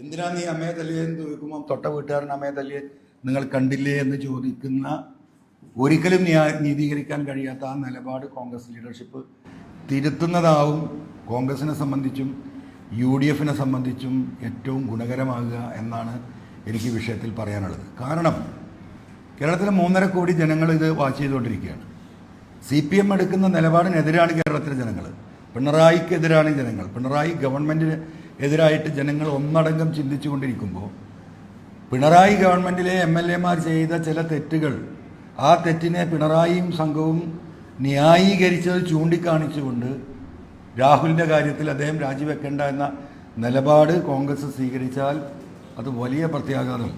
എന്തിനാ നീ അമ്മയെ തല്ലിയെന്ന് ചോദിക്കുമ്പോൾ തൊട്ട വീട്ടുകാരൻ അമ്മയെ തല്ലിയെ? നിങ്ങൾ കണ്ടില്ലേ എന്ന് ചോദിക്കുന്ന ഒരിക്കലും നീതീകരിക്കാൻ കഴിയാത്ത ആ നിലപാട് കോൺഗ്രസ് ലീഡർഷിപ്പ് തിരുത്തുന്നതാവും കോൺഗ്രസിനെ സംബന്ധിച്ചും യു ഡി എഫിനെ സംബന്ധിച്ചും ഏറ്റവും ഗുണകരമാകുക എന്നാണ് എനിക്ക് വിഷയത്തിൽ പറയാനുള്ളത്. കാരണം കേരളത്തിലെ മൂന്നര കോടി ജനങ്ങൾ ഇത് വാച്ച് ചെയ്തുകൊണ്ടിരിക്കുകയാണ്. സി പി എം എടുക്കുന്ന നിലപാടിനെതിരാണ് കേരളത്തിലെ ജനങ്ങൾ. പിണറായിക്കെതിരാണ് ജനങ്ങൾ. പിണറായി ഗവൺമെന്റിന് എതിരായിട്ട് ജനങ്ങൾ ഒന്നടങ്കം ചിന്തിച്ചുകൊണ്ടിരിക്കുമ്പോൾ പിണറായി ഗവൺമെന്റിലെ എം എൽ എമാർ ചെയ്ത ചില തെറ്റുകൾ ആ തെറ്റിനെ പിണറായിയും സംഘവും ന്യായീകരിച്ചത് ചൂണ്ടിക്കാണിച്ചുകൊണ്ട് രാഹുലിന്റെ കാര്യത്തിൽ അദ്ദേഹം രാജിവെക്കേണ്ട എന്ന നിലപാട് കോൺഗ്രസ് സ്വീകരിച്ചാൽ അത് വലിയ പ്രത്യാഘാതം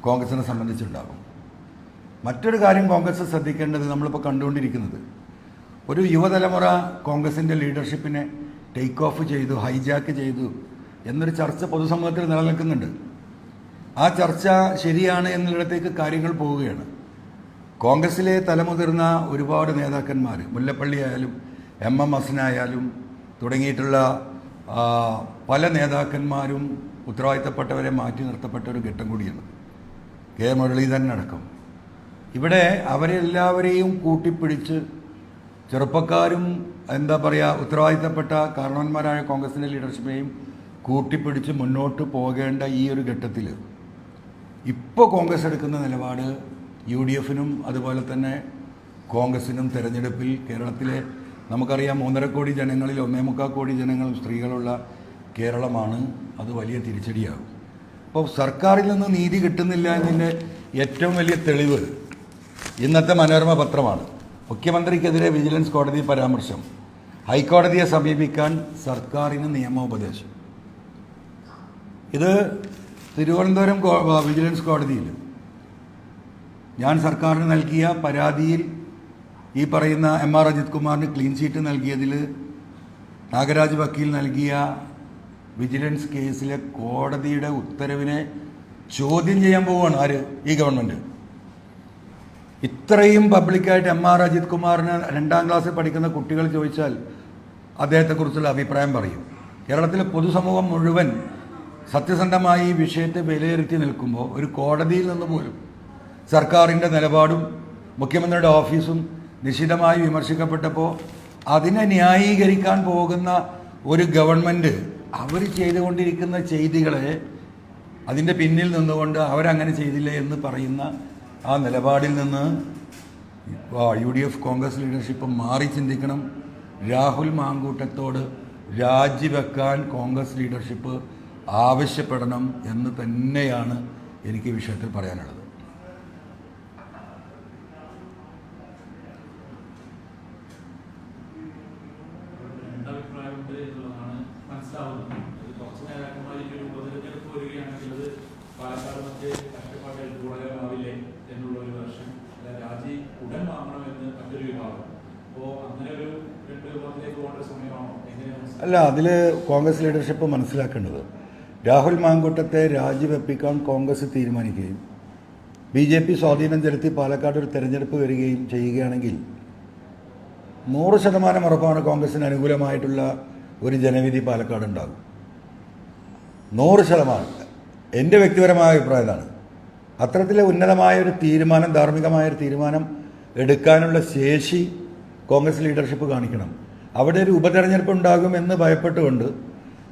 കോൺഗ്രസിനെ സംബന്ധിച്ചുണ്ടാകും. മറ്റൊരു കാര്യം കോൺഗ്രസ് ശ്രദ്ധിക്കേണ്ടത് നമ്മളിപ്പോൾ കണ്ടുകൊണ്ടിരിക്കുന്നത്. ഒരു യുവതലമുറ കോൺഗ്രസിന്റെ ലീഡർഷിപ്പിനെ ടേക്ക് ഓഫ് ചെയ്തു ഹൈജാക്ക് ചെയ്തു എന്നൊരു ചർച്ച പൊതുസമൂഹത്തിൽ നിലനിൽക്കുന്നുണ്ട്. ആ ചർച്ച ശരിയാണ് എന്നിടത്തേക്ക് കാര്യങ്ങൾ പോവുകയാണ്. കോൺഗ്രസിലെ തലമുതിർന്ന ഒരുപാട് നേതാക്കന്മാർ മുല്ലപ്പള്ളി ആയാലും എം എം ഹസനായാലും തുടങ്ങിയിട്ടുള്ള പല നേതാക്കന്മാരും ഉത്തരവാദിത്തപ്പെട്ടവരെ മാറ്റി നിർത്തപ്പെട്ട ഒരു ഘട്ടം കൂടിയാണ്. കെ മുരളീധരൻ അടക്കം. ഇവിടെ അവരെല്ലാവരെയും കൂട്ടിപ്പിടിച്ച് ചെറുപ്പക്കാരും എന്താ പറയുക ഉത്തരവാദിത്തപ്പെട്ട കാരണവന്മാരായ കോൺഗ്രസിന്റെ ലീഡർഷിപ്പിനെയും കൂട്ടിപ്പിടിച്ച് മുന്നോട്ട് പോകേണ്ട ഈ ഒരു ഘട്ടത്തിൽ ഇപ്പോൾ കോൺഗ്രസ് എടുക്കുന്ന നിലപാട് യു ഡി എഫിനും അതുപോലെ തന്നെ കോൺഗ്രസിനും തെരഞ്ഞെടുപ്പിൽ കേരളത്തിലെ നമുക്കറിയാം മൂന്നര കോടി ജനങ്ങളിൽ ഒന്നേ മുക്കാൽ കോടി ജനങ്ങളും സ്ത്രീകളുള്ള കേരളമാണ്. അത് വലിയ തിരിച്ചടിയാകും. അപ്പോൾ സർക്കാരിൽ നിന്ന് നീതി കിട്ടുന്നില്ല എന്നതിന്റെ ഏറ്റവും വലിയ തെളിവ് ഇന്നത്തെ മനോരമ പത്രമാണ്. മുഖ്യമന്ത്രിക്കെതിരെ വിജിലൻസ് കോടതി പരാമർശം. ഹൈക്കോടതിയെ സമീപിക്കാൻ സർക്കാരിന് നിയമോപദേശം. ഇത് തിരുവനന്തപുരം വിജിലൻസ് കോടതിയിൽ. ഞാൻ സർക്കാരിന് നൽകിയ പരാതിയിൽ ഈ പറയുന്ന എം ആർ അജിത് കുമാറിന് ക്ലീൻ ചീറ്റ് നൽകിയതിൽ നാഗരാജ് വക്കീൽ നൽകിയ വിജിലൻസ് കേസിലെ കോടതിയുടെ ഉത്തരവിനെ ചോദ്യം ചെയ്യാൻ പോവുകയാണ് ആര്? ഈ ഗവൺമെന്റ് ഇത്രയും പബ്ലിക്കായിട്ട് എം ആർ അജിത് കുമാറിന് രണ്ടാം ക്ലാസ്സിൽ പഠിക്കുന്ന കുട്ടികൾ ചോദിച്ചാൽ അദ്ദേഹത്തെക്കുറിച്ചുള്ള അഭിപ്രായം പറയും. കേരളത്തിലെ പൊതുസമൂഹം മുഴുവൻ സത്യസന്ധമായി ഈ വിഷയത്തെ വിലയിരുത്തി നിൽക്കുമ്പോൾ ഒരു കോടതിയിൽ നിന്ന് പോലും സർക്കാരിന്റെ നിലപാടും മുഖ്യമന്ത്രിയുടെ ഓഫീസും നിശിതമായി വിമർശിക്കപ്പെട്ടപ്പോൾ അതിനെ ന്യായീകരിക്കാൻ പോകുന്ന ഒരു ഗവൺമെന്റ് അവർ ചെയ്തുകൊണ്ടിരിക്കുന്ന ചെയ്തികളെ അതിന്റെ പിന്നിൽ നിന്നുകൊണ്ട് അവരങ്ങനെ ചെയ്തില്ല എന്ന് പറയുന്ന ആ നിലപാടിൽ നിന്ന് U D F Congress leadership മാറി ചിന്തിക്കണം. രാഹുൽ മാങ്കൂട്ടത്തോട് രാജിവെക്കാൻ കോൺഗ്രസ് ലീഡർഷിപ്പ് ആവശ്യപ്പെടണം എന്ന് തന്നെയാണ് എനിക്ക് വിഷയത്തിൽ പറയാനുള്ളത് രണ്ട് അഭിപ്രായമുണ്ട് എന്നുള്ളതാണ് മനസ്സിലാവുന്നത് ഇത് കുറച്ച് നേതാക്കന്മാർ ഈ ഒരു ഉപതെരഞ്ഞെടുപ്പ് വരികയാണെങ്കിൽ അത് പാലക്കാട് മറ്റ് കഷ്ടപ്പാടുകൾ ഗുണകരമാവില്ലേ എന്നുള്ള ഒരു വർഷം രാജി ഉടൻ വാങ്ങണമെന്ന് മറ്റൊരു വിഭാഗം അപ്പോൾ അങ്ങനെ ഒരു രണ്ട് വിഭാഗത്തിലേക്ക് പോകേണ്ട അല്ല അതിൽ കോൺഗ്രസ് ലീഡർഷിപ്പ് മനസ്സിലാക്കേണ്ടത്. രാഹുൽ മാങ്കൂട്ടത്തെ രാജിവെപ്പിക്കാൻ കോൺഗ്രസ് തീരുമാനിക്കുകയും ബി ജെ പി സ്വാധീനം ചെലുത്തി പാലക്കാട് ഒരു തെരഞ്ഞെടുപ്പ് വരികയും ചെയ്യുകയാണെങ്കിൽ നൂറ് ശതമാനം ഉറപ്പാണ് കോൺഗ്രസിന് അനുകൂലമായിട്ടുള്ള ഒരു ജനവിധി പാലക്കാട് ഉണ്ടാകും. നൂറ് ശതമാനം. എന്റെ വ്യക്തിപരമായ അഭിപ്രായമാണ് അത്തരത്തിലെ ഉന്നതമായ ഒരു തീരുമാനം ധാർമ്മികമായ ഒരു തീരുമാനം എടുക്കാനുള്ള ശേഷി കോൺഗ്രസ് ലീഡർഷിപ്പ് കാണിക്കണം. അവിടെ ഒരു ഉപതെരഞ്ഞെടുപ്പ് ഉണ്ടാകുമെന്ന് ഭയപ്പെട്ടുകൊണ്ട്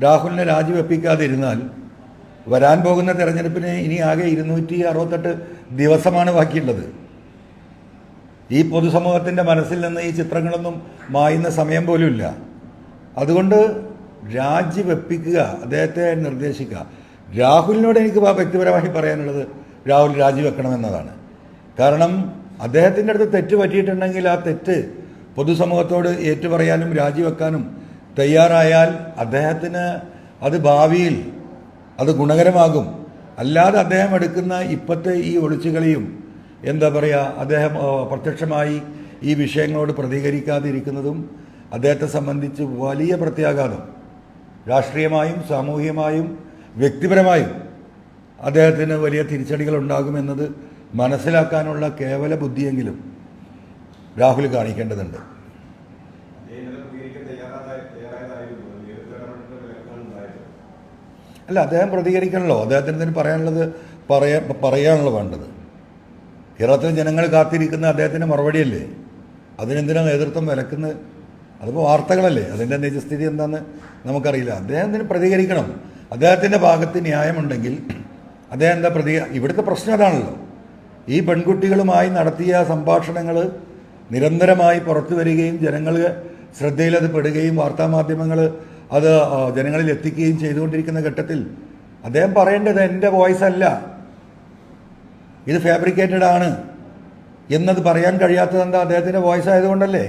രാഹുലിനെ രാജിവെപ്പിക്കാതിരുന്നാൽ വരാൻ പോകുന്ന തെരഞ്ഞെടുപ്പിന് ഇനി ആകെ ഇരുന്നൂറ്റി അറുപത്തെട്ട് ദിവസമാണ് ബാക്കിയുള്ളത്. ഈ പൊതുസമൂഹത്തിന്റെ മനസ്സിൽ നിന്ന് ഈ ചിത്രങ്ങളൊന്നും മായുന്ന സമയം പോലും ഇല്ല അതുകൊണ്ട് രാജിവെപ്പിക്കുക അദ്ദേഹത്തെ നിർദ്ദേശിക്കുക. രാഹുലിനോട് എനിക്ക് വ്യക്തിപരമായി പറയാനുള്ളത് രാഹുൽ രാജിവെക്കണമെന്നതാണ്. കാരണം അദ്ദേഹത്തിന്റെ അടുത്ത് തെറ്റ് പറ്റിയിട്ടുണ്ടെങ്കിൽ ആ തെറ്റ് പൊതുസമൂഹത്തോട് ഏറ്റുപറയാനും രാജിവെക്കാനും തയ്യാറായാൽ അദ്ദേഹത്തിന് അത് ഭാവിയിൽ അത് ഗുണകരമാകും. അല്ലാതെ അദ്ദേഹം എടുക്കുന്ന ഇപ്പോഴത്തെ ഈ ഒളിച്ചുകളിയും എന്താ പറയുക അദ്ദേഹം പ്രത്യക്ഷമായി ഈ വിഷയങ്ങളോട് പ്രതികരിക്കാതിരിക്കുന്നതും അദ്ദേഹത്തെ സംബന്ധിച്ച് വലിയ പ്രത്യാഘാതം. രാഷ്ട്രീയമായും സാമൂഹികമായും വ്യക്തിപരമായും അദ്ദേഹത്തിന് വലിയ തിരിച്ചടികൾ ഉണ്ടാകുമെന്നത് മനസ്സിലാക്കാനുള്ള കേവല ബുദ്ധിയെങ്കിലും രാഹുൽ കാണിക്കേണ്ടതുണ്ട്. അല്ല അദ്ദേഹം പ്രതികരിക്കണല്ലോ. അദ്ദേഹത്തിന് തന്നെ പറയാനുള്ളത് പറയാ പറയാനുള്ള വേണ്ടത്. കേരളത്തിലെ ജനങ്ങൾ കാത്തിരിക്കുന്ന അദ്ദേഹത്തിന്റെ മറുപടിയല്ലേ? അതിനെന്തിനാണ് നേതൃത്വം വിലക്കുന്നത്? അതിപ്പോൾ വാർത്തകളല്ലേ? അതിന്റെ നിജസ്ഥിതി എന്താണെന്ന് നമുക്കറിയില്ല. അദ്ദേഹത്തിന് പ്രതികരിക്കണം. അദ്ദേഹത്തിന്റെ ഭാഗത്ത് ന്യായമുണ്ടെങ്കിൽ അദ്ദേഹം എന്താ പ്രതി ഇവിടുത്തെ പ്രശ്നം അതാണല്ലോ. ഈ പെൺകുട്ടികളുമായി നടത്തിയ സംഭാഷണങ്ങൾ നിരന്തരമായി പുറത്തു വരികയും ജനങ്ങൾ ശ്രദ്ധയിൽ അത് പെടുകയും വാർത്താമാധ്യമങ്ങൾ അത് ജനങ്ങളിൽ എത്തിക്കുകയും ചെയ്തുകൊണ്ടിരിക്കുന്ന ഘട്ടത്തിൽ അദ്ദേഹം പറയേണ്ടത് എന്റെ വോയിസ് അല്ല. ഇത് ഫാബ്രിക്കേറ്റഡ് ആണ്. എന്നത് പറയാൻ കഴിയാത്തത് എന്താ അദ്ദേഹത്തിന്റെ വോയിസ് ആയതുകൊണ്ടല്ലേ?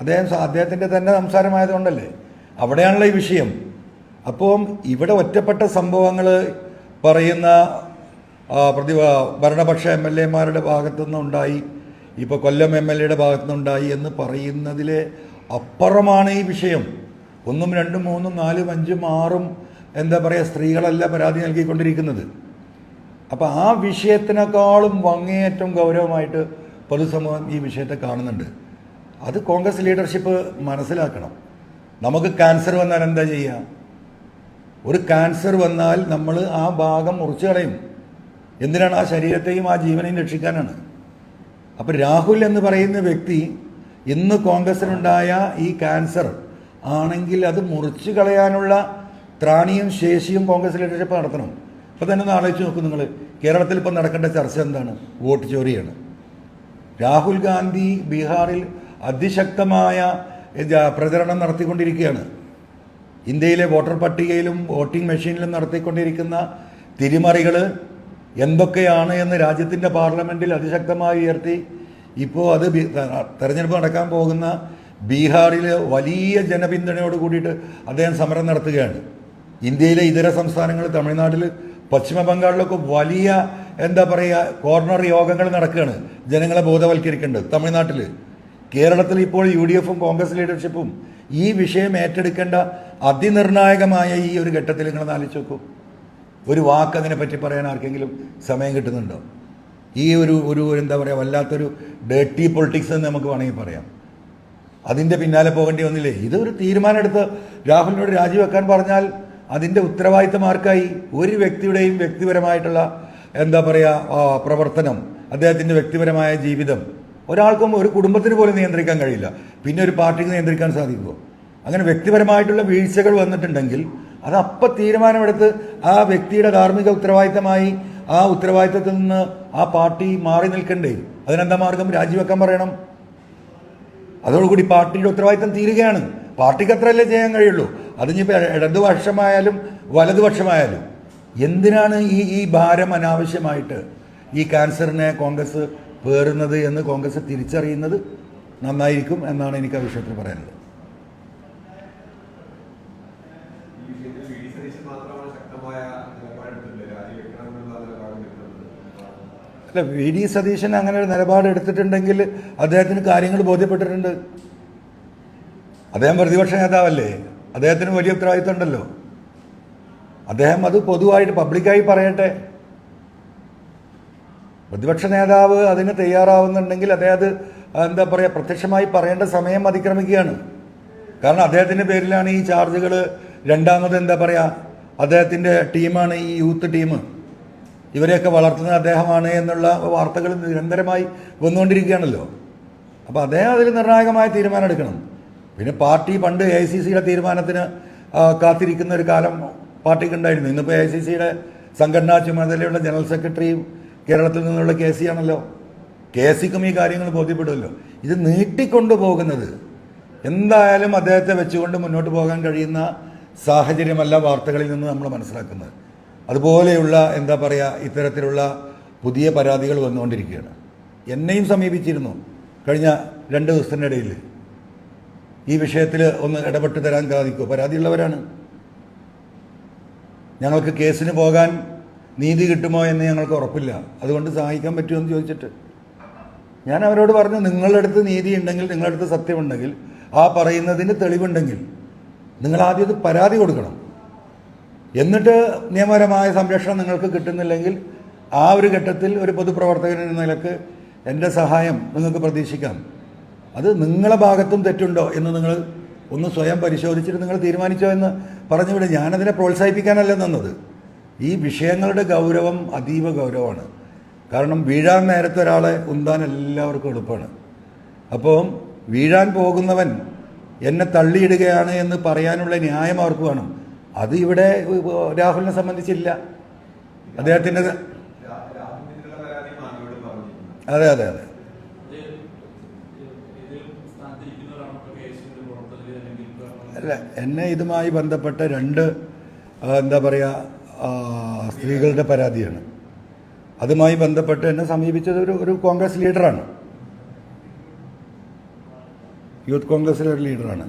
അദ്ദേഹം അദ്ദേഹത്തിന്റെ തന്നെ സംസാരമായതുകൊണ്ടല്ലേ അവിടെയാണല്ലോ ഈ വിഷയം. അപ്പം ഇവിടെ ഒറ്റപ്പെട്ട സംഭവങ്ങൾ പറയുന്ന പ്രതി ഭരണപക്ഷ എം എൽ എമാരുടെ ഭാഗത്തു നിന്നുണ്ടായി ഇപ്പോൾ കൊല്ലം എം എൽ എയുടെ ഭാഗത്തു നിന്നുണ്ടായി എന്ന് പറയുന്നതിലെ അപ്പുറമാണ് ഈ വിഷയം. ഒന്നും രണ്ടും മൂന്നും നാലും അഞ്ചും ആറും എന്താ പറയുക സ്ത്രീകളല്ല പരാതി നൽകിക്കൊണ്ടിരിക്കുന്നത്. അപ്പോൾ ആ വിഷയത്തിനേക്കാളും വങ്ങേയറ്റം ഗൗരവമായിട്ട് പൊതുസമൂഹം ഈ വിഷയത്തെ കാണുന്നുണ്ട്. അത് കോൺഗ്രസ് ലീഡർഷിപ്പ് മനസ്സിലാക്കണം. നമുക്ക് ക്യാൻസർ വന്നാൽ എന്താ ചെയ്യുക ഒരു ക്യാൻസർ വന്നാൽ നമ്മൾ ആ ഭാഗം മുറിച്ചു കളയും. എന്തിനാണ് ആ ശരീരത്തെയും ആ ജീവനെയും രക്ഷിക്കാനാണ്? അപ്പോൾ രാഹുൽ എന്ന് പറയുന്ന വ്യക്തി ഇന്ന് കോൺഗ്രസിനുണ്ടായ ഈ ക്യാൻസർ ആണെങ്കിൽ അത് മുറിച്ചു കളയാനുള്ള ത്രാണിയും ശേഷിയും കോൺഗ്രസ് ലീഡർഷിപ്പ് നടത്തണം. ഇപ്പോൾ തന്നെ ഒന്ന് ആലോചിച്ച് നോക്കും നിങ്ങൾ കേരളത്തിൽ ഇപ്പോൾ നടക്കേണ്ട ചർച്ച എന്താണ്? വോട്ട് ചോരിയാണ് രാഹുൽ ഗാന്ധി ബീഹാറിൽ അതിശക്തമായ പ്രചരണം നടത്തിക്കൊണ്ടിരിക്കുകയാണ്. ഇന്ത്യയിലെ വോട്ടർ പട്ടികയിലും വോട്ടിംഗ് മെഷീനിലും നടത്തിക്കൊണ്ടിരിക്കുന്ന തിരിമറികൾ എന്തൊക്കെയാണ് എന്ന് രാജ്യത്തിന്റെ പാർലമെന്റിൽ അതിശക്തമായി ഉയർത്തി. ഇപ്പോൾ അത് തെരഞ്ഞെടുപ്പ് നടക്കാൻ പോകുന്ന ബീഹാറിൽ വലിയ ജനപിന്തുണയോട് കൂടിയിട്ട് അദ്ദേഹം സമരം നടത്തുകയാണ്. ഇന്ത്യയിലെ ഇതര സംസ്ഥാനങ്ങൾ തമിഴ്നാട്ടിൽ പശ്ചിമ ബംഗാളിലൊക്കെ വലിയ എന്താ പറയുക കോർണർ യോഗങ്ങൾ നടക്കുകയാണ്. ജനങ്ങളെ ബോധവൽക്കരിക്കേണ്ടത് തമിഴ്നാട്ടിൽ. കേരളത്തിൽ ഇപ്പോൾ യു ഡി എഫും കോൺഗ്രസ് ലീഡർഷിപ്പും ഈ വിഷയം ഏറ്റെടുക്കേണ്ട അതിനിർണായകമായ ഈ ഒരു ഘട്ടത്തിൽ നിങ്ങൾ ആലോചിച്ച് നോക്കൂ. ഒരു വാക്ക് അതിനെപ്പറ്റി പറയാൻ ആർക്കെങ്കിലും സമയം കിട്ടുന്നുണ്ടോ? ഈ ഒരു ഒരു എന്താ പറയുക വല്ലാത്തൊരു ഡേർട്ടി പൊളിറ്റിക്സ് എന്ന് നമുക്ക് വേണമെങ്കിൽ പറയാം. അതിന്റെ പിന്നാലെ പോകേണ്ടി വന്നില്ലേ? ഇതൊരു തീരുമാനമെടുത്ത് രാഹുലിനോട് രാജിവെക്കാൻ പറഞ്ഞാൽ അതിന്റെ ഉത്തരവാദിത്തം ആർക്കായി? ഒരു വ്യക്തിയുടെയും വ്യക്തിപരമായിട്ടുള്ള എന്താ പറയുക പ്രവർത്തനം അദ്ദേഹത്തിന്റെ വ്യക്തിപരമായ ജീവിതം ഒരാൾക്കും ഒരു കുടുംബത്തിന് പോലും നിയന്ത്രിക്കാൻ കഴിയില്ല. പിന്നെ ഒരു പാർട്ടിക്ക് നിയന്ത്രിക്കാൻ സാധിക്കുമോ അങ്ങനെ വ്യക്തിപരമായിട്ടുള്ള വീഴ്ചകൾ വന്നിട്ടുണ്ടെങ്കിൽ അത് അപ്പം തീരുമാനമെടുത്ത് ആ വ്യക്തിയുടെ ധാർമ്മിക ഉത്തരവാദിത്തമായി ആ ഉത്തരവാദിത്തത്തിൽ നിന്ന് ആ പാർട്ടി മാറി നിൽക്കണ്ടേ? അതിനെന്താ മാർഗം? രാജിവെക്കാൻ പറയണം. അതോടുകൂടി പാർട്ടിയുടെ ഉത്തരവാദിത്തം തീരുകയാണ്. പാർട്ടിക്ക് അത്രയല്ലേ ചെയ്യാൻ കഴിയുള്ളൂ. അതിനിപ്പോൾ ഇടതുപക്ഷമായാലും വലതുപക്ഷമായാലും എന്തിനാണ് ഈ ഈ ഭാരം അനാവശ്യമായിട്ട് ഈ ക്യാൻസറിനെ കോൺഗ്രസ് പേറുന്നത് എന്ന് കോൺഗ്രസ് തിരിച്ചറിയുന്നത്? നന്നായിരിക്കും എന്നാണ് എനിക്ക് ആ വിഷയത്തിൽ പറയാനുള്ളത് ഈ വിഷയത്തിൽ വി ഡി സതീശൻ മാത്രമാണ് ശക്തമായ നിലപാടെടുത്തിട്ടുണ്ട് രാജിവെക്കണം എന്നുള്ള നിലപാട് നിൽക്കുന്നത് അല്ല വി ഡി സതീശൻ അങ്ങനെ ഒരു നിലപാട് എടുത്തിട്ടുണ്ടെങ്കിൽ അദ്ദേഹത്തിന് കാര്യങ്ങൾ ബോധ്യപ്പെട്ടിട്ടുണ്ട്. അദ്ദേഹം പ്രതിപക്ഷ നേതാവല്ലേ? അദ്ദേഹത്തിന് വലിയ ഉത്തരവാദിത്വം ഉണ്ടല്ലോ അദ്ദേഹം അത് പൊതുവായിട്ട് പബ്ലിക്കായി പറയട്ടെ. പ്രതിപക്ഷ നേതാവ് അതിന് തയ്യാറാവുന്നുണ്ടെങ്കിൽ അദ്ദേഹം അത് എന്താ പറയുക പ്രത്യക്ഷമായി പറയേണ്ട സമയം അതിക്രമിക്കുകയാണ്. കാരണം അദ്ദേഹത്തിന്റെ പേരിലാണ് ഈ ചാർജുകൾ രണ്ടാമത് എന്താ പറയുക അദ്ദേഹത്തിന്റെ ടീമാണ് ഈ യൂത്ത് ടീം. ഇവരെയൊക്കെ വളർത്തുന്ന അദ്ദേഹമാണ് എന്നുള്ള വാർത്തകൾ നിരന്തരമായി വന്നുകൊണ്ടിരിക്കുകയാണല്ലോ. അപ്പോൾ അദ്ദേഹം അതിൽ നിർണായകമായ തീരുമാനം എടുക്കണം പിന്നെ പാർട്ടി പണ്ട് എ ഐ സി സിയുടെ തീരുമാനത്തിന് കാത്തിരിക്കുന്ന ഒരു കാലം പാർട്ടിക്ക് ഉണ്ടായിരുന്നു. ഇന്നിപ്പോൾ എ ഐ സി സിയുടെ സംഘടനാ ചുമതലയുള്ള ജനറൽ സെക്രട്ടറിയും കേരളത്തിൽ നിന്നുള്ള കെ സി ആണല്ലോ. കെ സിക്കും ഈ കാര്യങ്ങൾ ബോധ്യപ്പെടുമല്ലോ. ഇത് നീട്ടിക്കൊണ്ടുപോകുന്നത് എന്തായാലും അദ്ദേഹത്തെ വെച്ചുകൊണ്ട് മുന്നോട്ട് പോകാൻ കഴിയുന്ന സാഹചര്യമല്ല വാർത്തകളിൽ നിന്ന് നമ്മൾ മനസ്സിലാക്കുന്നത്. അതുപോലെയുള്ള എന്താ പറയുക ഇത്തരത്തിലുള്ള പുതിയ പരാതികൾ വന്നുകൊണ്ടിരിക്കുകയാണ്. എന്നെയും സമീപിച്ചിരുന്നു കഴിഞ്ഞ രണ്ട് ദിവസത്തിനിടയിൽ ഈ വിഷയത്തിൽ ഒന്ന് ഇടപെട്ട് തരാൻ സാധിക്കുമോ? പരാതിയുള്ളവരാണ്. ഞങ്ങൾക്ക് കേസിന് പോകാൻ നീതി കിട്ടുമോ എന്ന് ഞങ്ങൾക്ക് ഉറപ്പില്ല. അതുകൊണ്ട് സഹായിക്കാൻ പറ്റുമോ എന്ന് ചോദിച്ചിട്ട്. ഞാൻ അവരോട് പറഞ്ഞു നിങ്ങളുടെ അടുത്ത് നീതി ഉണ്ടെങ്കിൽ നിങ്ങളുടെ അടുത്ത് സത്യമുണ്ടെങ്കിൽ ആ പറയുന്നതിന് തെളിവുണ്ടെങ്കിൽ നിങ്ങൾ ആദ്യം പരാതി കൊടുക്കണം. എന്നിട്ട് നിയമപരമായ സംരക്ഷണം നിങ്ങൾക്ക് കിട്ടുന്നില്ലെങ്കിൽ ആ ഒരു ഘട്ടത്തിൽ ഒരു പൊതുപ്രവർത്തകൻ എന്ന നിലയ്ക്ക് എന്റെ സഹായം നിങ്ങൾക്ക് പ്രതീക്ഷിക്കാം. അത് നിങ്ങളെ ഭാഗത്തും തെറ്റുണ്ടോ എന്ന് നിങ്ങൾ ഒന്ന് സ്വയം പരിശോധിച്ചിട്ട് നിങ്ങൾ തീരുമാനിച്ചോ എന്ന് പറഞ്ഞു വിടും ഞാനതിനെ പ്രോത്സാഹിപ്പിക്കാനല്ല നിന്നത്. ഈ വിഷയങ്ങളുടെ ഗൗരവം അതീവ ഗൗരവമാണ്. കാരണം വീഴാൻ നേരത്തെ ഒരാളെ ഉന്താൻ എല്ലാവർക്കും എളുപ്പമാണ്. അപ്പോൾ വീഴാൻ പോകുന്നവൻ എന്നെ തള്ളിയിടുകയാണ് എന്ന് പറയാനുള്ള ന്യായം അവർക്ക് വേണം. അത് ഇവിടെ രാഹുലിനെ സംബന്ധിച്ചില്ല. അദ്ദേഹത്തിന്റെ അതെ അതെ അതെ. അല്ല എന്നെ ഇതുമായി ബന്ധപ്പെട്ട രണ്ട് എന്താ പറയുക സ്ത്രീകളുടെ പരാതിയാണ്. അതുമായി ബന്ധപ്പെട്ട് എന്നെ സമീപിച്ചത് ഒരു ഒരു കോൺഗ്രസ് ലീഡറാണ്. യൂത്ത് കോൺഗ്രസിലെ ഒരു ലീഡറാണ്.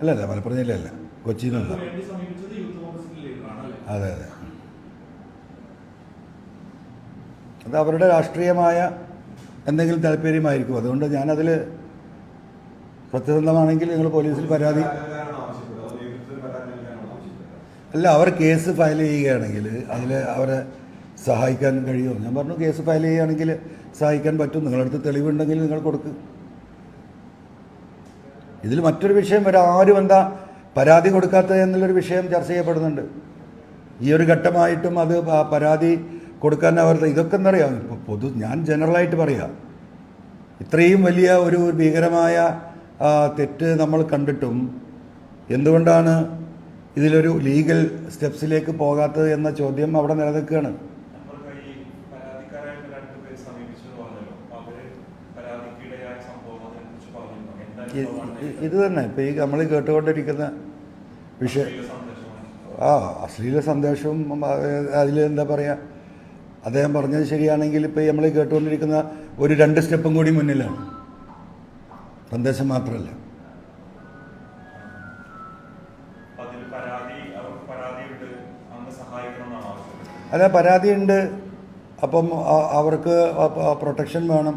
അല്ല അല്ല മലപ്പുറം ജില്ലയല്ല. കൊച്ചിയിൽ നിന്നല്ല അതെ അതെ. അത് അവരുടെ രാഷ്ട്രീയമായ എന്തെങ്കിലും താല്പര്യമായിരിക്കും. അതുകൊണ്ട് ഞാനതിൽ സത്യസന്ധമാണെങ്കിൽ നിങ്ങൾ പോലീസിൽ പരാതി അല്ല അവർ കേസ് ഫയൽ ചെയ്യുകയാണെങ്കിൽ അതിൽ അവരെ സഹായിക്കാൻ കഴിയുമോ? ഞാൻ പറഞ്ഞു കേസ് ഫയൽ ചെയ്യുകയാണെങ്കിൽ സഹായിക്കാൻ പറ്റും. നിങ്ങളടുത്ത് തെളിവുണ്ടെങ്കിൽ നിങ്ങൾ കൊടുക്ക്. ഇതിൽ മറ്റൊരു വിഷയം വരെ ആരും എന്താ പരാതി കൊടുക്കാത്തത് എന്നുള്ളൊരു വിഷയം ചർച്ച ചെയ്യപ്പെടുന്നുണ്ട്. ഈ ഒരു ഘട്ടമായിട്ടും അത് പരാതി കൊടുക്കാൻ അവർ ഇതൊക്കെ എന്നറിയാം ഇപ്പോൾ പൊതു ഞാൻ ജനറലായിട്ട് പറയാം. ഇത്രയും വലിയ ഒരു ഭീകരമായ തെറ്റ് നമ്മൾ കണ്ടിട്ടും എന്തുകൊണ്ടാണ് ഇതിലൊരു ലീഗൽ സ്റ്റെപ്സിലേക്ക് പോകാത്തത് എന്ന ചോദ്യം അവിടെ നിലനിൽക്കുകയാണ്. ഇത് തന്നെ. ഇപ്പോൾ ഈ നമ്മൾ കേട്ടുകൊണ്ടിരിക്കുന്ന വിഷയം. ആ അശ്ലീല സന്ദേശവും അതിൽ എന്താ പറയുക അദ്ദേഹം പറഞ്ഞത് ശരിയാണെങ്കിൽ ഇപ്പോൾ നമ്മൾ കേട്ടുകൊണ്ടിരിക്കുന്ന ഒരു രണ്ട് സ്റ്റെപ്പും കൂടി മുന്നിലാണ്. സന്ദേശം മാത്രമല്ല. അല്ല പരാതിയുണ്ട്. അപ്പം അവർക്ക് പ്രൊട്ടക്ഷൻ വേണം.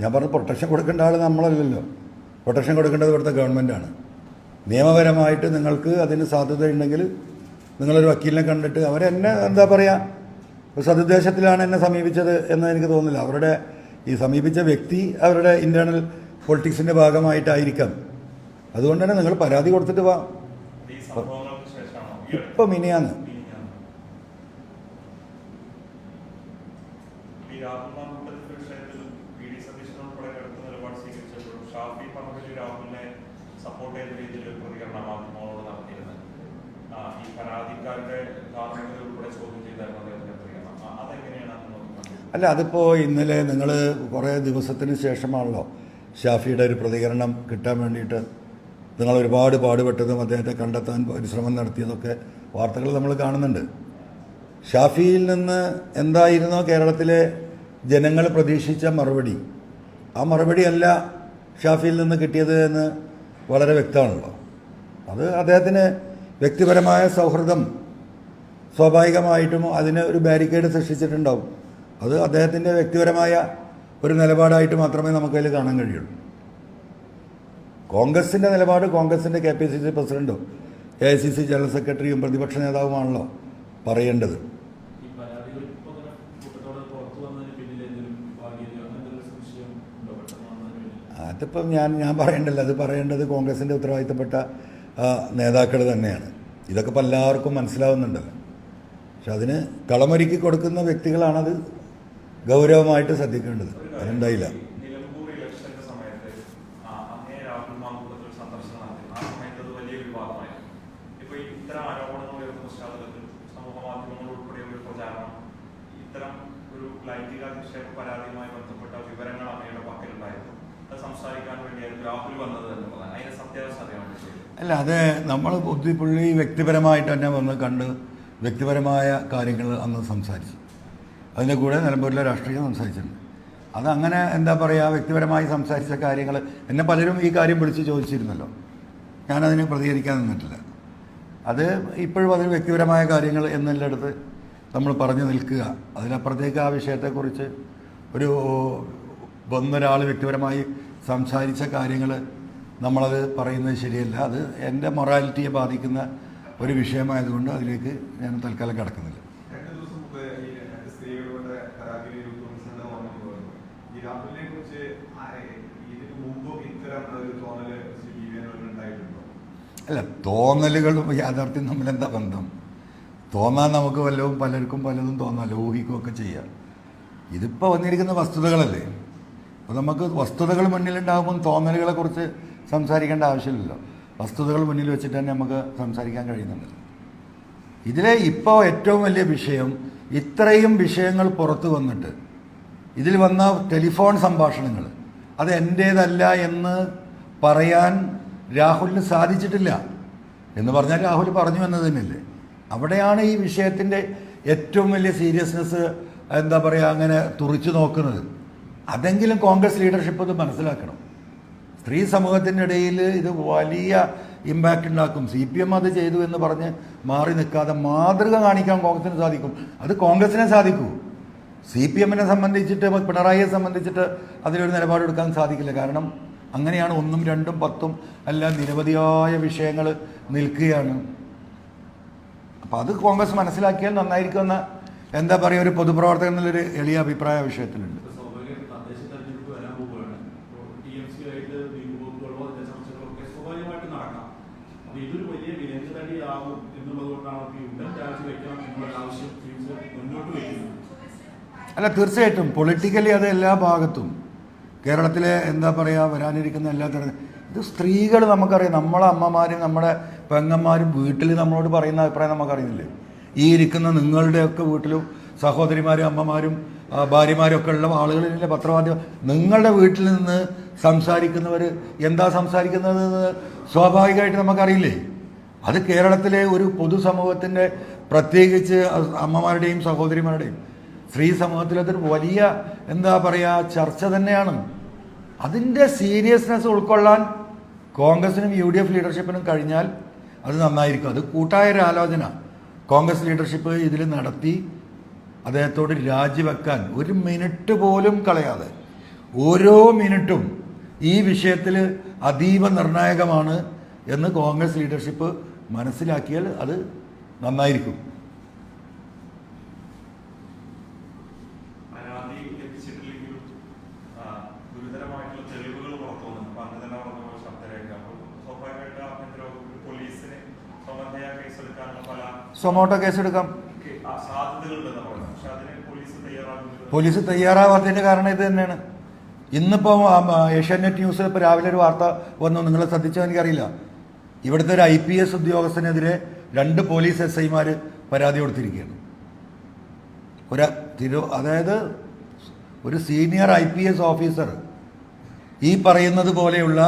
ഞാൻ പറഞ്ഞു പ്രൊട്ടക്ഷൻ കൊടുക്കേണ്ട ആൾ നമ്മളല്ലല്ലോ. പ്രൊട്ടക്ഷൻ കൊടുക്കേണ്ടത് ഇവിടുത്തെ ഗവൺമെന്റാണ് നിയമപരമായിട്ട് നിങ്ങൾക്ക് അതിന് സാധ്യതയുണ്ടെങ്കിൽ നിങ്ങളൊരു വക്കീലിനെ കണ്ടിട്ട് അവരെന്നെ എന്താ പറയുക സതുദ്ദേശത്തിലാണ് എന്നെ സമീപിച്ചത് എന്ന് എനിക്ക് തോന്നുന്നില്ല. അവരുടെ ഈ സമീപിച്ച വ്യക്തി അവരുടെ ഇന്റേർണൽ പൊളിറ്റിക്സിന്റെ ഭാഗമായിട്ടായിരിക്കാം. അതുകൊണ്ട് തന്നെ നിങ്ങൾ പരാതി കൊടുത്തിട്ട് വാ. ഇപ്പം മിനിയാന്ന് മിനിഞ്ഞാന്ന്. ഈ രാഹുൽ മാങ്കൂട്ടത്തിന്റെ വിഷയത്തിൽ വി ഡി സതീശൻ ഉൾപ്പെടെ കടുത്ത നിലപാട് സ്വീകരിച്ചപ്പോഴും ഷാഫി പറമ്പിൽ രാഹുലിനെ സപ്പോർട്ട് ചെയ്യുന്ന രീതിയിൽ ഒരു പ്രതികരണം മാധ്യമങ്ങളോട് നടത്തിയിരുന്നത് ഈ പരാതിക്കാരുടെ കാരണങ്ങളിലൂടെ ചോദ്യം ചെയ്തായിരുന്നു അദ്ദേഹത്തിന്റെ പ്രതികരണം. അതെങ്ങനെയാണ് അല്ല അതിപ്പോൾ ഇന്നലെ നിങ്ങൾ കുറേ ദിവസത്തിന് ശേഷമാണല്ലോ ഷാഫിയുടെ ഒരു പ്രതികരണം കിട്ടാൻ വേണ്ടിയിട്ട് നിങ്ങൾ ഒരുപാട് പാടുപെട്ടതും അദ്ദേഹത്തെ കണ്ടെത്താൻ പരിശ്രമം നടത്തിയതൊക്കെ വാർത്തകൾ നമ്മൾ കാണുന്നുണ്ട്. ഷാഫിയിൽ നിന്ന് എന്തായിരുന്നോ കേരളത്തിലെ ജനങ്ങൾ പ്രതീക്ഷിച്ച മറുപടി. ആ മറുപടിയല്ല ഷാഫിയിൽ നിന്ന് കിട്ടിയത് എന്ന് വളരെ വ്യക്തമാണല്ലോ. അത് അദ്ദേഹത്തിന് വ്യക്തിപരമായ സൗഹൃദം സ്വാഭാവികമായിട്ടും അതിന് ഒരു ബാരിക്കേഡ് സൃഷ്ടിച്ചിട്ടുണ്ടാവും. അത് അദ്ദേഹത്തിന്റെ വ്യക്തിപരമായ ഒരു നിലപാടായിട്ട് മാത്രമേ നമുക്കതിൽ കാണാൻ കഴിയുള്ളൂ. കോൺഗ്രസിന്റെ നിലപാട് കോൺഗ്രസിന്റെ കെ പി സി സി പ്രസിഡന്റും A I C C general സെക്രട്ടറിയും പ്രതിപക്ഷ നേതാവുമാണല്ലോ പറയേണ്ടത് ഈ പരാതികൾ ഇപ്പോൾ ഇങ്ങനെ കൂട്ടത്തോടെ പുറത്തു വന്നതിന് പിന്നിൽ എന്തെങ്കിലും ഭാഗ്യമോ എന്തെങ്കിലും സംശയം ഉണ്ടോ പെട്ടെന്ന് വന്നതിന് പിന്നിൽ അതിപ്പം ഞാൻ ഞാൻ പറയേണ്ടല്ലോ അത് പറയേണ്ടത് കോൺഗ്രസിന്റെ ഉത്തരവാദിത്തപ്പെട്ട നേതാക്കൾ തന്നെയാണ്. ഇതൊക്കെ ഇപ്പം എല്ലാവർക്കും മനസ്സിലാവുന്നുണ്ടല്ലോ. പക്ഷെ അതിന് കളമൊരുക്കി കൊടുക്കുന്ന വ്യക്തികളാണത് ഗൗരവമായിട്ട് ശ്രദ്ധിക്കേണ്ടത്. അതുണ്ടായില്ല ഇത്തരം ഒരു ലൈംഗിക അധിക്ഷേപ പരാതിയുമായി ബന്ധപ്പെട്ട വിവരങ്ങൾ അങ്ങയുടെ അല്ല അത് നമ്മൾ ബുദ്ധിപ്പുള്ളി വ്യക്തിപരമായിട്ട് തന്നെ വന്ന് കണ്ട് വ്യക്തിപരമായ കാര്യങ്ങൾ അന്ന് സംസാരിച്ചു. അതിന്റെ കൂടെ നിലമ്പൂരിലെ രാഷ്ട്രീയം സംസാരിച്ചിട്ടുണ്ട്. അതങ്ങനെ എന്താ പറയുക വ്യക്തിപരമായി സംസാരിച്ച കാര്യങ്ങൾ. എന്നെ പലരും ഈ കാര്യം വിളിച്ച് ചോദിച്ചിരുന്നല്ലോ. ഞാനതിന് പ്രതികരിക്കാൻ നിന്നിട്ടില്ല. അത് ഇപ്പോഴും അതിന് വ്യക്തിപരമായ കാര്യങ്ങൾ അടുത്ത് നമ്മൾ പറഞ്ഞു നിൽക്കുക. അതിനപ്പുറത്തേക്ക് ആ വിഷയത്തെക്കുറിച്ച് ഒരു ഒന്നൊരാൾ വ്യക്തിപരമായി സംസാരിച്ച കാര്യങ്ങൾ നമ്മളത് പറയുന്നത് ശരിയല്ല. അത് എന്റെ മൊറാലിറ്റിയെ ബാധിക്കുന്ന ഒരു വിഷയമായതുകൊണ്ട് അതിലേക്ക് ഞാൻ തൽക്കാലം കിടക്കുന്നില്ല. അല്ല തോന്നലുകളും യാഥാർത്ഥ്യം തമ്മിൽ എന്താ ബന്ധം? തോന്നാൻ നമുക്ക് വല്ലതും പലർക്കും പലതും തോന്നാമല്ലോ ഊഹിക്കുകയൊക്കെ ചെയ്യാം. ഇതിപ്പോൾ വന്നിരിക്കുന്ന വസ്തുതകളല്ലേ? അപ്പോൾ നമുക്ക് വസ്തുതകൾ മുന്നിലുണ്ടാകുമ്പോൾ തോന്നലുകളെ കുറിച്ച് സംസാരിക്കേണ്ട ആവശ്യമില്ലല്ലോ. വസ്തുതകൾ മുന്നിൽ വെച്ചിട്ട് തന്നെ നമുക്ക് സംസാരിക്കാൻ കഴിയുന്നുണ്ട് ഇതിലെ ഇപ്പോൾ ഏറ്റവും വലിയ വിഷയം ഇത്രയും വിഷയങ്ങൾ പുറത്തു വന്നിട്ട് ഇതിൽ വന്ന ടെലിഫോൺ സംഭാഷണങ്ങൾ. അത് എന്റേതല്ല എന്ന് പറയാൻ രാഹുലിന് സാധിച്ചിട്ടില്ല. എന്ന് പറഞ്ഞാൽ രാഹുൽ പറഞ്ഞു എന്നത് തന്നെയല്ലേ അവിടെയാണ് ഈ വിഷയത്തിന്റെ ഏറ്റവും വലിയ സീരിയസ്നെസ് എന്താ പറയുക അങ്ങനെ തുറിച്ചു നോക്കുന്നത്. അതെങ്കിലും കോൺഗ്രസ് ലീഡർഷിപ്പ് ഇത് മനസ്സിലാക്കണം. സ്ത്രീ സമൂഹത്തിനിടയിൽ ഇത് വലിയ ഇമ്പാക്റ്റ് ഉണ്ടാക്കും. സി പി എം അത് ചെയ്തു എന്ന് പറഞ്ഞ് മാറി നിൽക്കാതെ മാതൃക കാണിക്കാൻ കോൺഗ്രസിന് സാധിക്കും. അത് കോൺഗ്രസിനെ സാധിക്കൂ. സി പി എമ്മിനെ സംബന്ധിച്ചിട്ട് പിണറായിയെ സംബന്ധിച്ചിട്ട് അതിലൊരു നിലപാടെടുക്കാൻ സാധിക്കില്ല. കാരണം അങ്ങനെയാണ് ഒന്നും രണ്ടും പത്തും എല്ലാം നിരവധിയായ വിഷയങ്ങൾ നിൽക്കുകയാണ്. അപ്പോൾ അത് കോൺഗ്രസ് മനസ്സിലാക്കിയാൽ നന്നായിരിക്കുമെന്ന എന്താ പറയുക ഒരു പൊതുപ്രവർത്തകൻ എന്നുള്ളൊരു എളിയ അഭിപ്രായ വിഷയത്തിലുണ്ട് ഇപ്പൊ സ്വാഭാവികമായിട്ടും തദ്ദേശ തെരഞ്ഞെടുപ്പ് വരാൻ പോവുകയാണ് അപ്പോൾ ടി എം സി ആയിട്ട് നീക്കുപോക്കുകളോ അതിന്റെ ചർച്ചകളൊക്കെ സ്വാഭാവികമായിട്ട് നടക്കാം അപ്പൊ ഇതൊരു വലിയ വിലങ്ങുതടിയാകും എന്നുള്ളത് കൊണ്ടാണ് ഈ ഉടൻ രാജിവെക്കണം എന്നുള്ള ആവശ്യം ടി എം സി മുന്നോട്ട് വയ്ക്കുന്നത് അല്ല തീർച്ചയായിട്ടും. പൊളിറ്റിക്കലി അത് എല്ലാ ഭാഗത്തും. കേരളത്തിലെ എന്താ പറയുക വരാനിരിക്കുന്ന എല്ലാ തരം ഇത് സ്ത്രീകൾ നമുക്കറിയാം. നമ്മളെ അമ്മമാരും നമ്മുടെ പെങ്ങന്മാരും വീട്ടിൽ നമ്മളോട് പറയുന്ന അഭിപ്രായം നമുക്കറിയുന്നില്ലേ? ഈ ഇരിക്കുന്ന നിങ്ങളുടെയൊക്കെ വീട്ടിലും സഹോദരിമാരും അമ്മമാരും ഭാര്യമാരും ഒക്കെ ഉള്ള ആളുകളിലെ പത്രമാധ്യമം നിങ്ങളുടെ വീട്ടിൽ നിന്ന് സംസാരിക്കുന്നവർ എന്താ സംസാരിക്കുന്നതെന്ന് സ്വാഭാവികമായിട്ട് നമുക്കറിയില്ലേ? അത് കേരളത്തിലെ ഒരു പൊതുസമൂഹത്തിന്റെ പ്രത്യേകിച്ച് അമ്മമാരുടെയും സഹോദരിമാരുടെയും സ്ത്രീ സമൂഹത്തിൽ അതൊരു വലിയ എന്താ പറയുക ചർച്ച തന്നെയാണ്. അതിന്റെ സീരിയസ്നെസ് ഉൾക്കൊള്ളാൻ കോൺഗ്രസിനും യു ഡി എഫ് ലീഡർഷിപ്പിനും കഴിഞ്ഞാൽ അത് നന്നായിരിക്കും. അത് കൂട്ടായ ഒരു ആലോചന. കോൺഗ്രസ് ലീഡർഷിപ്പ് ഇതിൽ നടത്തി അദ്ദേഹത്തോട് രാജിവെക്കാൻ ഒരു മിനിറ്റ് പോലും കളയാതെ ഓരോ മിനിറ്റും ഈ വിഷയത്തിൽ അതീവ നിർണായകമാണ് എന്ന് കോൺഗ്രസ് ലീഡർഷിപ്പ് മനസ്സിലാക്കിയാൽ അത് നന്നായിരിക്കും പരാതി ലഭിച്ചിട്ടില്ലെങ്കിലും ആ, ഗുരുതരമായിട്ടുള്ള തെളിവുകൾ പുറത്തു വന്നു അപ്പൊ അന്ന് തന്നെ പറഞ്ഞ ശബ്ദരേഖ. അപ്പോൾ സ്വാഭാവികമായിട്ട് ആഭ്യന്തര വകുപ്പ് പോലീസിന് സ്വമേധയാ കേസെടുക്കാനുള്ള പല സൊമോട്ടോ കേസെടുക്കാം. കേ- ആ സാധ്യതകളുണ്ടെന്ന് പറഞ്ഞു. പക്ഷെ അതിന് പോലീസ് തയ്യാറാകുന്നത് പോലീസ് തയ്യാറാവാത്തതിന്റെ കാരണം ഇത് തന്നെയാണ്. ഇന്നിപ്പോൾ ഏഷ്യാനെറ്റ് ന്യൂസ് ഇപ്പോൾ രാവിലെ ഒരു വാർത്ത വന്നു. നിങ്ങൾ ശ്രദ്ധിച്ചോ എനിക്കറിയില്ല. ഇവിടുത്തെ ഒരു ഐ പി എസ് ഉദ്യോഗസ്ഥനെതിരെ രണ്ട് പോലീസ് എസ് ഐമാർ പരാതി കൊടുത്തിരിക്കുകയാണ്. ഒരു തിരു അതായത് ഒരു senior I P S officer ഈ പറയുന്നത് പോലെയുള്ള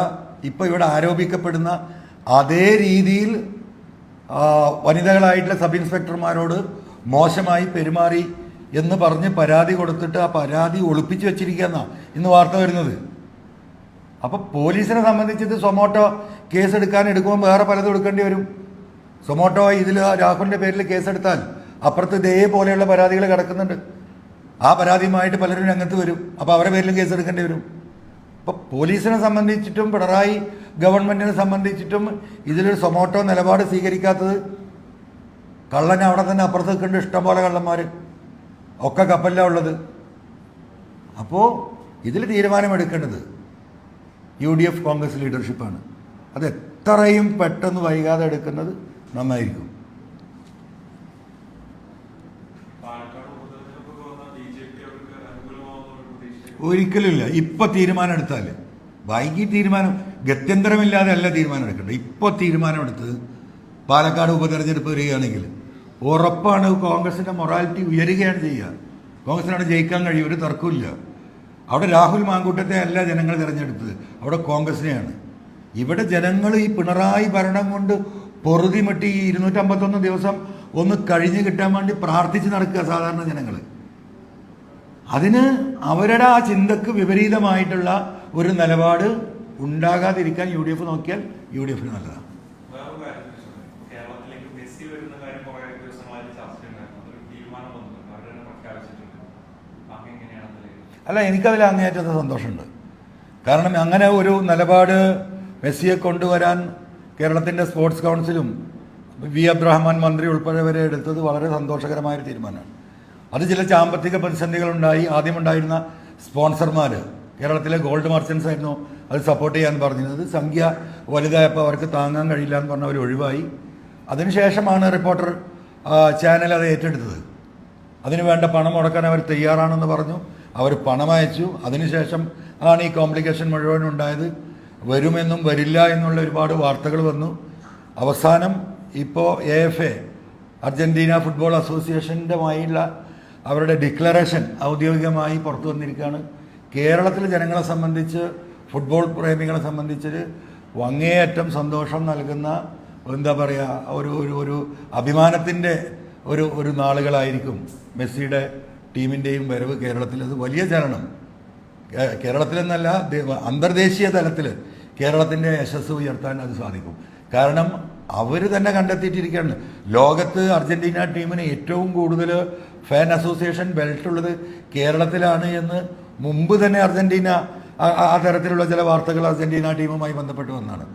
ഇപ്പോൾ ഇവിടെ ആരോപിക്കപ്പെടുന്ന അതേ രീതിയിൽ വനിതകളായിട്ടുള്ള സബ് ഇൻസ്പെക്ടർമാരോട് മോശമായി പെരുമാറി എന്ന് പറഞ്ഞ് പരാതി കൊടുത്തിട്ട് ആ പരാതി ഒളിപ്പിച്ച് വെച്ചിരിക്കുന്ന ഇന്ന് വാർത്ത വരുന്നത്. അപ്പോൾ പോലീസിനെ സംബന്ധിച്ചിത് സൊമോട്ടോ കേസ് എടുക്കാൻ എടുക്കുമ്പോൾ വേറെ പലതും എടുക്കേണ്ടി വരും. സൊമോട്ടോ ഇതിൽ രാഹുലിന്റെ പേരിൽ കേസെടുത്താൽ അപ്പുറത്ത് ഇതേപോലെയുള്ള പരാതികൾ കിടക്കുന്നുണ്ട്. ആ പരാതിയുമായിട്ട് പലരും രംഗത്ത് വരും. അപ്പോൾ അവരുടെ പേരിലും കേസ് എടുക്കേണ്ടി വരും. അപ്പോൾ പോലീസിനെ സംബന്ധിച്ചിട്ടും പിണറായി ഗവൺമെന്റിനെ സംബന്ധിച്ചിട്ടും ഇതിലൊരു സൊമോട്ടോ നിലപാട് സ്വീകരിക്കാത്തത് കള്ളൻ അവിടെ തന്നെ അപ്പുറത്ത് നിൽക്കുന്നുണ്ട്. ഇഷ്ടംപോലെ കള്ളന്മാർ ഒക്കെ കപ്പലിലാണ് ഉള്ളത്. അപ്പോൾ ഇതിൽ തീരുമാനമെടുക്കേണ്ടത് യു ഡി എഫ് കോൺഗ്രസ് ലീഡർഷിപ്പാണ്. അത് എത്രയും പെട്ടെന്ന് വൈകാതെ എടുക്കുന്നത് നന്നായിരിക്കും പാലക്കാട് ഉപതെരഞ്ഞെടുപ്പൊക്കെ വന്നാൽ ബി ജെ പി അവർക്ക് അനുകൂലമാവുന്ന ഒരു പ്രതീക്ഷ ഒരിക്കലുമില്ല. ഇപ്പൊ തീരുമാനം എടുത്താൽ വൈകി തീരുമാനം ഗത്യന്തരമില്ലാതെ അല്ല തീരുമാനം എടുക്കേണ്ടത് ഇപ്പോൾ തീരുമാനമെടുത്ത് പാലക്കാട് ഉപതെരഞ്ഞെടുപ്പ് വരികയാണെങ്കിൽ ഉറപ്പാണ് കോൺഗ്രസിന്റെ മൊറാലിറ്റി ഉയരുകയാണ് ചെയ്യുക. കോൺഗ്രസിനാണ് ജയിക്കാൻ കഴിയും ഒരു തർക്കമില്ല അവിടെ രാഹുൽ മാങ്കൂട്ടത്തെ അല്ല ജനങ്ങൾ തിരഞ്ഞെടുത്തത്. അവിടെ കോൺഗ്രസിനെയാണ്. ഇവിടെ ജനങ്ങൾ ഈ പിണറായി ഭരണം കൊണ്ട് പൊറുതിമെട്ടി ഇരുന്നൂറ്റമ്പത്തൊന്ന് ദിവസം ഒന്ന് കഴിഞ്ഞ് കിട്ടാൻ വേണ്ടി പ്രാർത്ഥിച്ച് നടക്കുക സാധാരണ ജനങ്ങൾ അതിന് അവരുടെ ആ ചിന്തക്ക് വിപരീതമായിട്ടുള്ള ഒരു നിലപാട് ഉണ്ടാകാതിരിക്കാൻ യു ഡി എഫ് നോക്കിയാൽ യു ഡി എഫിന് നല്ലതാണ്. അല്ല എനിക്കതിൽ അങ്ങേയറ്റത്തെ സന്തോഷമുണ്ട്. കാരണം അങ്ങനെ ഒരു നിലപാട് മെസ്സിയെ കൊണ്ടുവരാൻ കേരളത്തിന്റെ സ്പോർട്സ് കൗൺസിലും വി. അബ്രഹ്മാൻ മന്ത്രി ഉൾപ്പെടെ വരെ എടുത്തത് വളരെ സന്തോഷകരമായൊരു തീരുമാനമാണ്. അത് ചില സാമ്പത്തിക പ്രതിസന്ധികളുണ്ടായി. ആദ്യമുണ്ടായിരുന്ന സ്പോൺസർമാർ കേരളത്തിലെ ഗോൾഡ് മർച്ചൻസ് ആയിരുന്നു അത് സപ്പോർട്ട് ചെയ്യാൻ പറഞ്ഞിരുന്നത് സംഖ്യ വലുതായപ്പോൾ അവർക്ക് താങ്ങാൻ കഴിയില്ല എന്ന് പറഞ്ഞ് അവർ ഒഴിവായി. അതിനുശേഷമാണ് റിപ്പോർട്ടർ ചാനൽ അത് ഏറ്റെടുത്തത്. അതിന് വേണ്ട പണം മുടക്കാൻ അവർ തയ്യാറാണെന്ന് പറഞ്ഞു. അവർ പണം അയച്ചു. അതിനുശേഷം ആണ് ഈ കോംപ്ലിക്കേഷൻ മുഴുവൻ ഉണ്ടായത്. വരുമെന്നും വരില്ല എന്നുള്ള ഒരുപാട് വാർത്തകൾ വന്നു. അവസാനം ഇപ്പോൾ A F A Argentina football അസോസിയേഷന്റെമായുള്ള അവരുടെ ഡിക്ലറേഷൻ ഔദ്യോഗികമായി പുറത്തു വന്നിരിക്കുകയാണ്. കേരളത്തിലെ ജനങ്ങളെ സംബന്ധിച്ച് ഫുട്ബോൾ പ്രേമികളെ സംബന്ധിച്ച് വങ്ങേയറ്റം സന്തോഷം നൽകുന്ന എന്താ പറയുക ഒരു ഒരു ഒരു അഭിമാനത്തിന്റെ ഒരു ഒരു നാളുകളായിരിക്കും മെസ്സിയുടെ ടീമിന്റെയും വരവ് കേരളത്തിൽ. അത് വലിയ ചലനം. കേരളത്തിലെന്നല്ല അന്തർദേശീയ തലത്തിൽ കേരളത്തിന്റെ യശസ് ഉയർത്താൻ അത് സാധിക്കും. കാരണം അവർ തന്നെ കണ്ടെത്തിയിട്ടിരിക്കുകയാണ്. ലോകത്ത് അർജന്റീന ടീമിന് ഏറ്റവും കൂടുതൽ ഫാൻ അസോസിയേഷൻ ബെൽറ്റുള്ളത് കേരളത്തിലാണ് എന്ന് മുമ്പ് തന്നെ അർജന്റീന ആ- തരത്തിലുള്ള ചില വാർത്തകൾ അർജന്റീന ടീമുമായി ബന്ധപ്പെട്ട് വന്നാണ്.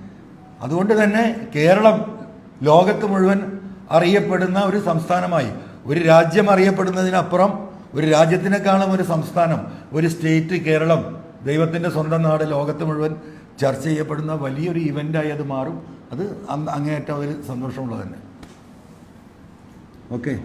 അതുകൊണ്ട് തന്നെ കേരളം ലോകത്ത് മുഴുവൻ അറിയപ്പെടുന്ന ഒരു സംസ്ഥാനമായി ഒരു രാജ്യം അറിയപ്പെടുന്നതിനപ്പുറം ഒരു രാജ്യത്തിനേക്കാളും ഒരു സംസ്ഥാനം ഒരു സ്റ്റേറ്റ് കേരളം ദൈവത്തിന്റെ സ്വന്തം നാട് ലോകത്ത് മുഴുവൻ ചർച്ച ചെയ്യപ്പെടുന്ന വലിയൊരു ഇവന്റായി അത് മാറും. അത് അങ്ങേയറ്റം ഒരു സന്തോഷമുള്ളത് തന്നെ. ഓക്കെ.